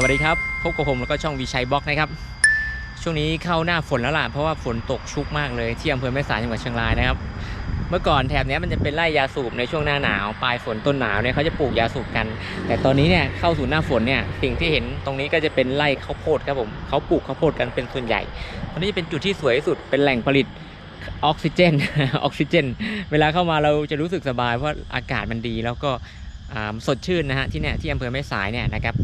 สวัสดีครับ พบกับผมแล้วก็ช่องวีชัยบล็อกนะครับ ช่วงนี้เข้าหน้าฝนแล้วล่ะ เพราะว่าฝนตกชุกมากเลยที่อำเภอแม่สายจังหวัดเชียงรายนะครับ เมื่อก่อนแถบนี้มันจะเป็นไร่ยาสูบในช่วงหน้าหนาวปลายฝนต้นหนาวเนี่ยเขาจะปลูกยาสูบกัน แต่ตอนนี้เนี่ยเข้าสู่หน้าฝนเนี่ยสิ่งที่เห็นตรงนี้ก็จะเป็นไร่ข้าวโพดครับผมเขาปลูกข้าวโพดกันเป็นส่วนใหญ่ตรงนี้จะเป็นจุดที่สวยที่สุดเป็นแหล่งผลิตออกซิเจนออกซิเจน เวลาเข้ามาเราจะรู้สึกสบายเพราะอากาศมันดีแล้วก็สดชื่นนะฮะที่เนี่ยที่อำเภอแม่สายเนี่ยนะครับ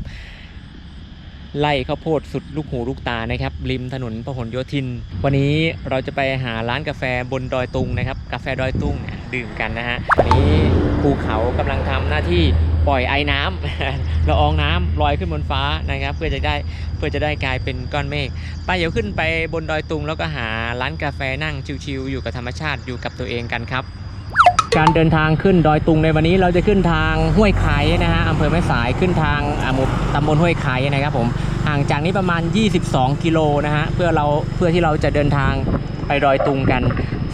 ไล่ข้าวโพดสุดลูกหูลูกตานะครับริมถนนพหลโยธิน วันนี้เราจะไปหาร้านกาแฟบนดอยตุงนะครับกาแฟดอยตุงดื่มกันนะฮะวันนี้ภูเขากำลังทำหน้าที่ปล่อยไอ้น้ำละอองน้ำลอยขึ้นบนฟ้านะครับ เพื่อจะได้เพื่อจะได้กลายเป็นก้อนเมฆไปเดี๋ยวขึ้นไปบนดอยตุงแล้วก็หาร้านกาแฟนั่งชิวๆอยู่กับธรรมชาติอยู่กับตัวเองกันครับ การเดินทางขึ้นดอยตุงในวันนี้เราจะขึ้นทางห้วยไคนะฮะอำเภอแม่สายขึ้นทางหมู่ตำบลห้วยไคนะครับผมห่างจากนี้ประมาณ 22 กิโลนะฮะเพื่อเราเพื่อที่เราจะเดินทางไปดอยตุงกัน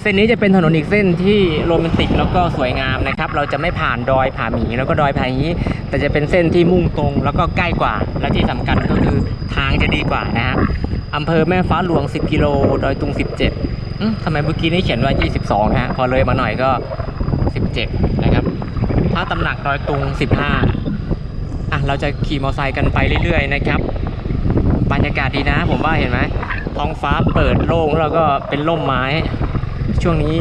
เส้นนี้จะเป็นถนนอีกเส้นที่โรแมนติกแล้วก็สวยงามนะครับ เราจะไม่ผ่านดอยผาหมีแล้วก็ดอยผาฮีแต่จะเป็นเส้นที่มุ่งตรง แล้วก็ใกล้กว่า และที่สำคัญก็คือทางจะดีกว่านะฮะอำเภอแม่ฟ้าหลวง 10 กิโล ดอยตุง 17ทำไมเมื่อกี้นี้เขียนว่า 22 ฮะ พอเลยมาหน่อยก็ 17 นะครับพระตำหนักดอยตุง 15 อะ เราจะขี่มอเตอร์ไซค์กันไปเรื่อยๆนะครับ บรรยากาศดีนะ ผมว่าเห็นไหม ท้องฟ้าเปิดโล่งแล้วก็เป็นร่มไม้ ช่วงนี้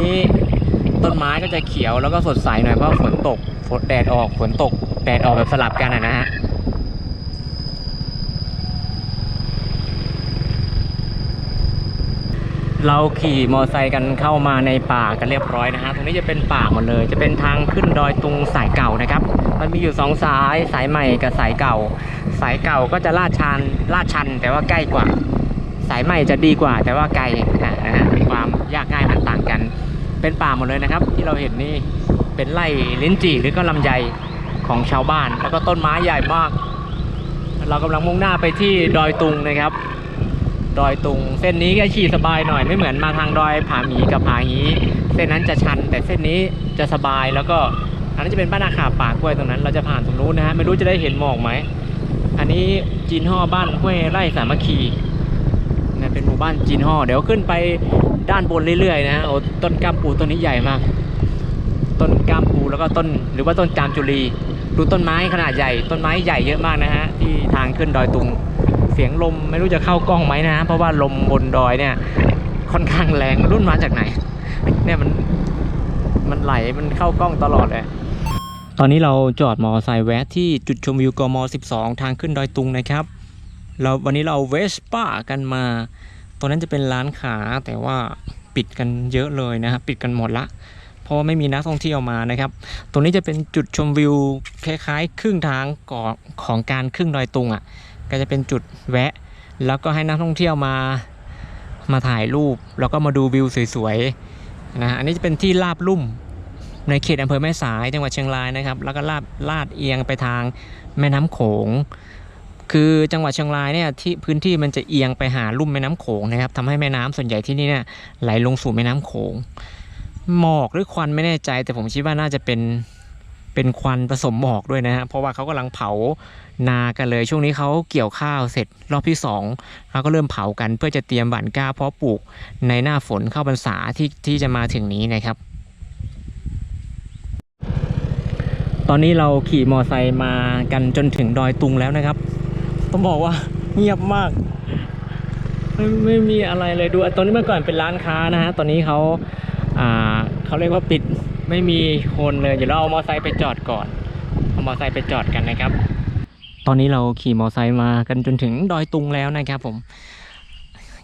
ต้นไม้ก็จะเขียวแล้วก็สดใสหน่อยเพราะฝนตก ฝนแดดออก ฝนตก แดดออกแบบสลับกันนะฮะ เราขี่มอไซค์กันเข้ามาในป่ากันเรียบร้อยนะฮะตรงนี้จะเป็นป่าหมดเลย จะเป็นทางขึ้นดอยตุงสายเก่านะครับ มันมีอยู่สองสายสายใหม่กับสายเก่า สายเก่าก็จะลาดชันลาดชัน แต่ว่าใกล้กว่า สายใหม่จะดีกว่า แต่ว่าไกลนะนะฮะมีความยากง่ายมันต่างกัน เป็นป่าหมดเลยนะครับ ที่เราเห็นนี่เป็นไร่ลิ้นจี่หรือก็ลำไยของชาวบ้าน แล้วก็ต้นไม้ใหญ่มาก เรากำลังมุ่งหน้าไปที่ดอยตุงนะครับ ดอยตุง เส้นนี้ก็ขี่สบายหน่อยไม่เหมือนมาทางดอยผาหมีกับผาฮีเส้นนั้นจะชัน แต่เส้นนี้จะสบายแล้วก็อันนั้นจะเป็นบ้านอาขาป่ากล้วยตรงนั้น เราจะผ่านตรงนู้นนะฮะไม่รู้จะได้เห็นหมอกไหมอันนี้จีนห่อบ้านห้วยไร่สามัคคีนะเป็นหมู่บ้านจีนห่อเดี๋ยวขึ้นไปด้านบนเรื่อยๆนะฮะโอ้ต้นกล้ามปูต้นนี้ใหญ่มาก ต้นกล้ามปูแล้วก็ต้นหรือว่าต้นจามจุลีดูต้นไม้ขนาดใหญ่ ต้นไม้ใหญ่เยอะมากนะฮะที่ทางขึ้นดอยตุง เสียงลมไม่รู้จะเข้ากล้องไหมนะ เพราะว่าลมบนดอยเนี่ย ค่อนข้างแรงรุ่นมาจากไหน เนี่ยมันมันไหลมันเข้ากล้องตลอดเลยตอนนี้เราจอดมอไซค์แวะที่จุดชมวิวกม 12 ทางขึ้นดอยตุงนะครับเราวันนี้เราเวสป้ากันมาตรงนั้นจะเป็นร้านขาแต่ว่าปิดกันเยอะเลยนะครับปิดกันหมดละ เพราะว่าไม่มีนักท่องเที่ยวมานะครับ ตรงนี้จะเป็นจุดชมวิวคล้ายๆ ครึ่งทางก่อของการขึ้นดอยตุงอะ ก็จะเป็นจุดแวะ แล้วก็ให้นักท่องเที่ยวมามาถ่ายรูป แล้วก็มาดูวิวสวยๆนะฮะอันนี้จะเป็นที่ลาบลุ่มในเขตอำเภอแม่สายจังหวัดเชียงรายนะครับ แล้วก็ลาดลาดเอียงไปทางแม่น้ำโขง คือจังหวัดเชียงรายเนี่ยที่พื้นที่มันจะเอียงไปหาลุ่มแม่น้ำโขงนะครับทำให้แม่น้ำส่วนใหญ่ที่นี่เนี่ยไหลลงสู่แม่น้ำโขง หมอกหรือควันไม่แน่ใจ แต่ผมคิดว่าน่าจะเป็นเป็นควันผสมหมอกด้วยนะฮะเพราะว่าเขากำลังเผา นากันเลย ช่วงนี้เขาเกี่ยวข้าวเสร็จรอบที่สองเขาก็เริ่มเผากันเพื่อจะเตรียมหว่านก้าเพาะปลูกในหน้าฝนเข้าพรรษาที่ที่จะมาถึงนี้นะครับ ตอนนี้เราขี่มอไซค์มากันจนถึงดอยตุงแล้วนะครับ ต้องบอกว่าเงียบมากไม่ไม่มีอะไรเลยดูตอนนี้เมื่อก่อนเป็นร้านค้านะฮะตอนนี้เขาอ่าเขาเรียกว่าปิดไม่มีคนเลยเดี๋ยวเราเอามอไซค์ไปจอดก่อนเอามอไซค์ไปจอดกันนะครับ อนนี้เราขี่มอไซค์มากันจนถึงดอยตุงแล้วนะครับผม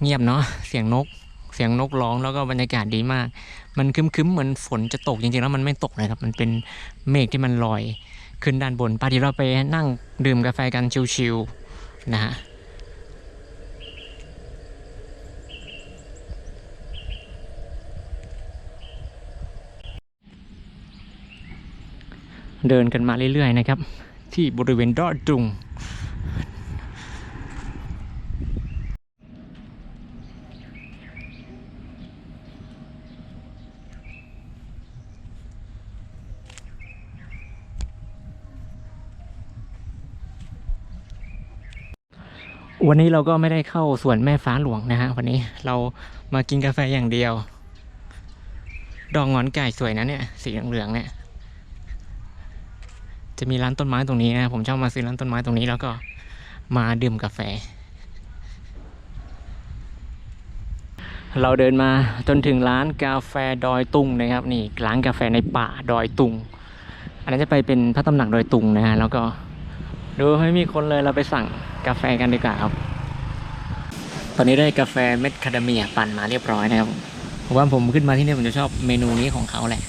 เงียบเนาะเสียงนก เสียงนกร้องแล้วก็บรรยากาศดีมาก มันคึมๆเหมือนฝนจะตกจริงๆแล้วมันไม่ตกนะครับ มันเป็นเมฆที่มันลอยขึ้นด้านบนไปที่เราไปนั่งดื่มกาแฟกันชิวๆนะฮะเดินกันมาเรื่อยๆนะครับ ที่บริเวณดอยตุงวันนี้เราก็ไม่ได้เข้าสวนแม่ฟ้าหลวงนะฮะวันนี้เรามากินกาแฟอย่างเดียว ดอกงอนไก่สวยนะเนี่ย สีเหลืองๆเนี่ย จะมีร้านต้นไม้ตรงนี้นะผมชอบมาซื้อร้านต้นไม้ตรงนี้แล้วก็มาดื่มกาแฟ เราเดินมาจนถึงร้านกาแฟดอยตุงนะครับ นี่ร้านกาแฟในป่าดอยตุง อันนั้นจะไปเป็นพระตำหนักดอยตุงนะฮะแล้วก็ดูไม่มีคนเลยเราไปสั่งกาแฟกันดีกว่าครับ ตอนนี้ได้กาแฟเม็ดคาเดเมียปั่นมาเรียบร้อยนะครับผมว่าผมขึ้นมาที่นี่ผมจะชอบเมนูนี้ของเขาแหละ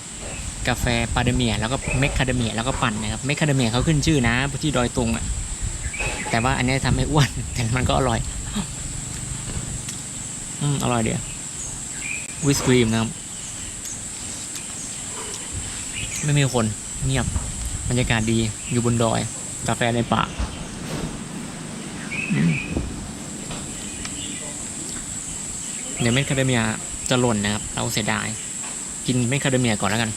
กาแฟปาเดเมียแล้วก็เมคคาเดเมียแล้วก็ปั่นนะครับเมคคาเดเมียเขาขึ้นชื่อนะที่ดอยตุงอะแต่ว่าอันนี้ทำให้อ้วนแต่มันก็อร่อย อืมอร่อยเดียววิสครีมนะครับ ไม่มีคนเงียบบรรยากาศดีอยู่บนดอย กาแฟในป่าเดี๋ยวเม็ดคาเดเมียจะหล่นนะครับ เราเสียดาย กินเม็ดคาเดเมียก่อนแล้วกัน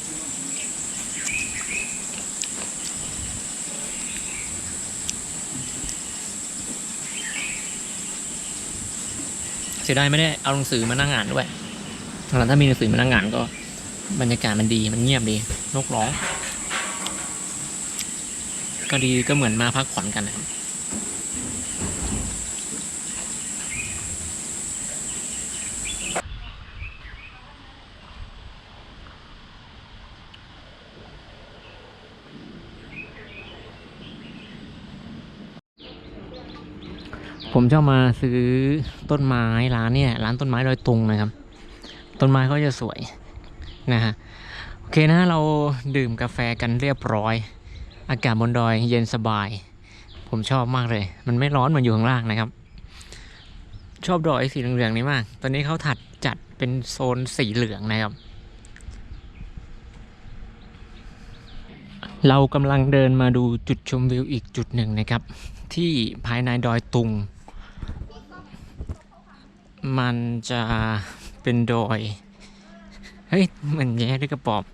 สียดายไม่ได้เอาหนังสือมานั่งอ่านด้วยหลังถ้ามีหนังสือมานั่งอ่านก็ บรรยากาศมันดีมันเงียบดีนกร้องก็ดีก็เหมือนมาพักผ่อนกันนะครับ ผมชอบมาซื้อต้นไม้ร้านเนี่ยร้านต้นไม้ดอยตุงนะครับ ต้นไม้ก็จะสวยนะฮะโอเคนะเราดื่มกาแฟกันเรียบร้อย อากาศบนดอยเย็นสบาย ผมชอบมากเลย มันไม่ร้อนเหมือนอยู่ข้างล่างนะครับ ชอบดอยสีเหลืองๆนี้มาก ตอนนี้เขาถัดจัดเป็นโซนสีเหลืองนะครับ เรากำลังเดินมาดูจุดชมวิวอีกจุดหนึ่งนะครับที่ภายในดอยตุง มันจะเป็นดอย เฮ้ยเหมือนแย่ด้วยกระปอม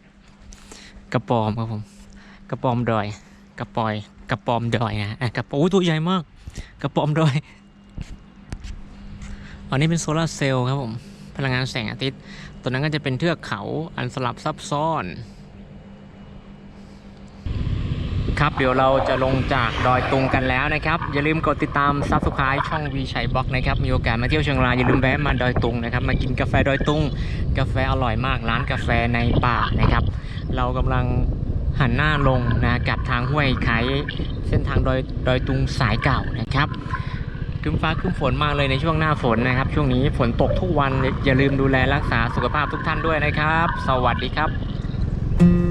กระปอมครับผม กระปอมดอย กระปอย กระปอมดอยนะอะกระปอมอุ๊ยตัวใหญ่มาก กระปอมดอย อันนี้เป็นโซลาร์เซลล์ครับผม พลังงานแสงอาทิตย์ ตัวนั้นก็จะเป็นเทือกเขาอันสลับซับซ้อน ครับเดี๋ยวเราจะลงจากดอยตุงกันแล้วนะครับ อย่าลืมกดติดตาม Subscribe ช่องวีชัยบล็อกนะครับมีโอกาสมาเที่ยวเชียงรายอย่าลืมแวะมาดอยตุงนะครับมากินกาแฟดอยตุงกาแฟอร่อยมากร้านกาแฟในป่านะครับ เรากำลังหันหน้าลงนะกับทางห้วยไคเส้นทางดอยดอยตุงสายเก่านะครับคึ้มฟ้าคึ้มฝนมากเลยในช่วงหน้าฝนนะครับ ช่วงนี้ฝนตกทุกวันอย่าลืมดูแลรักษาสุขภาพทุกท่านด้วยนะครับ สวัสดีครับ